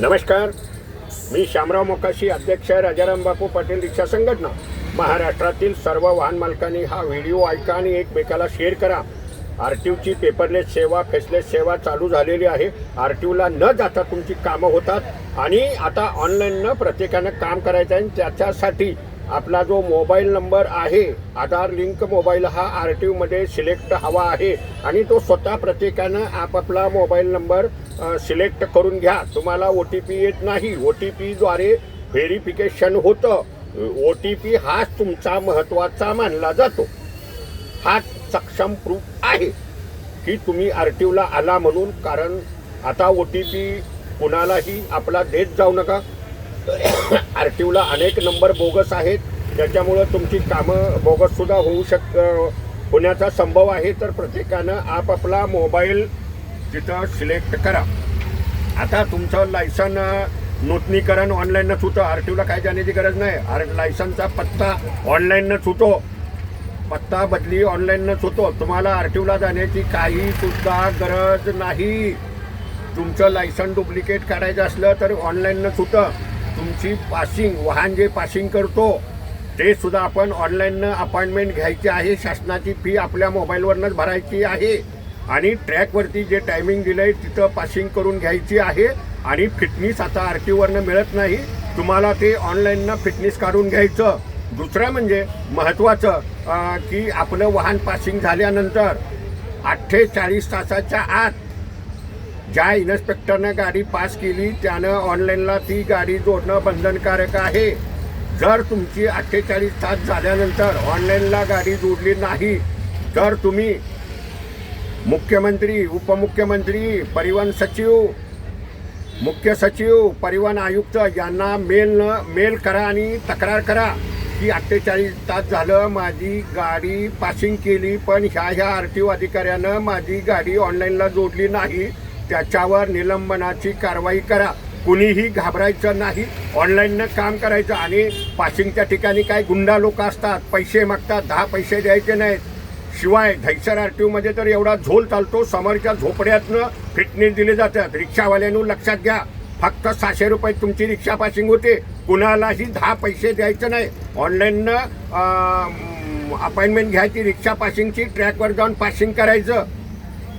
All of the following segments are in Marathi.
नमस्कार. मी शामराव मोकाशी अध्यक्ष राजाराम बापू पाटील रिक्षा संघटना. महाराष्ट्रातील सर्व वाहन मालकांनी हा व्हिडिओ ऐका आणि एकमेकाला शेअर करा. आर टी ओची पेपरलेस सेवा फेसलेस सेवा चालू झालेली आहे. आर टी ओला न जाता तुमची कामं होतात. आणि आता ऑनलाईननं प्रत्येकानं काम करायचं आहे आणि त्याच्यासाठी आपला जो मोबाईल नंबर आहे आधार लिंक मोबाईल हा आर टी ओमध्ये सिलेक्ट हवा आहे. आणि तो स्वतः प्रत्येकानं आपापला मोबाईल नंबर सिलेक्ट करून घ्या. तुम्हाला ओ टी पी येत नाही. ओ टी पीद्वारे व्हेरिफिकेशन होतं. ओ टी पी हाच तुमचा महत्त्वाचा मानला जातो. हाच सक्षम प्रूफ आहे की तुम्ही आर टी ओला आला म्हणून. कारण आता ओ टी पी कुणालाही आपला देत जाऊ नका. आर टी ओला अनेक नंबर बोगस आहेत. त्याच्यामुळं तुमची कामं बोगससुद्धा होऊ शक होण्याचा संभव आहे. तर प्रत्येकानं आपापला मोबाईल तिथं सिलेक्ट करा. आता तुमचं लायसन नूतनीकरण ऑनलाईनच होतं आर टी ओला काय जाण्याची गरज नाही. आर लायसनचा पत्ता ऑनलाईनच होतो पत्ता बदली ऑनलाईनच होतो तुम्हाला आर टी ओला जाण्याची काही सुद्धा गरज नाही. तुमचं लायसन डुप्लिकेट काढायचं असलं तर ऑनलाईनच होतं तुमची पासिंग वाहन जे पासिंग करतो ते सुद्धा आपण ऑनलाईननं अपॉइंटमेंट घ्यायची आहे. शासनाची फी आपल्या मोबाईलवरनंच भरायची आहे. आणि ट्रॅकवरती जे टायमिंग दिलं आहे तिथं पासिंग करून घ्यायची आहे. आणि फिटनेस आता आर टीवरनं मिळत नाही. तुम्हाला ते ऑनलाईननं फिटनेस काढून घ्यायचं. दुसरं म्हणजे महत्त्वाचं की आपलं वाहन पासिंग झाल्यानंतर अठ्ठेचाळीस तासाच्या आत ज्या इन्स्पेक्टरनं गाडी पास केली त्यानं ऑनलाईनला ती गाडी जोडणं बंधनकारक आहे. जर तुमची अठ्ठेचाळीस तास झाल्यानंतर ऑनलाईनला गाडी जोडली नाही तर तुम्ही मुख्यमंत्री उपमुख्यमंत्री परिवहन सचिव मुख्य सचिव परिवहन आयुक्त यांना मेल मेल करा आणि तक्रार करा की अठ्ठेचाळीस तास झालं माझी गाडी पासिंग केली पण ह्या ह्या आर टी ओ अधिकाऱ्यानं माझी गाडी ऑनलाईनला जोडली नाही. त्याच्यावर निलंबनाची कारवाई करा. कुणीही घाबरायचं नाही. ऑनलाईननं काम करायचं. आणि पासिंगच्या ठिकाणी काय गुंडा लोक असतात पैसे मागतात दहा पैसे द्यायचे नाहीत. शिवाय धैसर आर टी ओमध्ये तर एवढा झोल चालतो समोरच्या झोपड्यातनं फिटनेस दिले जातात. रिक्षावाल्यानं लक्षात घ्या. फक्त सहाशे रुपये तुमची रिक्षा पासिंग होते. कुणालाही दहा पैसे द्यायचं नाही. ऑनलाईननं अपॉइंटमेंट घ्यायची. रिक्षा पासिंगची ट्रॅकवर जाऊन पासिंग करायचं.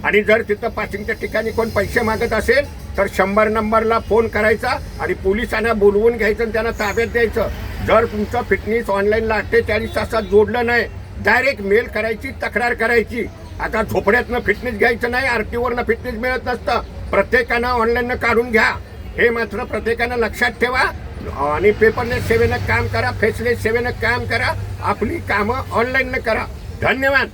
आणि जर तिथं पासिंगच्या ठिकाणी कोण पैसे मागत असेल तर शंभर नंबरला फोन करायचा आणि पोलिसांना बोलवून घ्यायचं आणि त्यांना ताब्यात द्यायचं. जर तुमचं फिटनेस ऑनलाईनला अठ्ठेचाळीस तासात जोडलं नाही डायरेक्ट मेल करायची तक्रार करायची. आता झोपड्यातनं फिटनेस घ्यायचं नाही आर टीवरनं फिटनेस मिळत नसतं. प्रत्येकानं ऑनलाईननं काढून घ्या. हे मात्र प्रत्येकानं लक्षात ठेवा. आणि पेपरलेस सेवेनं काम करा फेसलेस सेवेनं काम करा. आपली कामं ऑनलाईननं करा. धन्यवाद.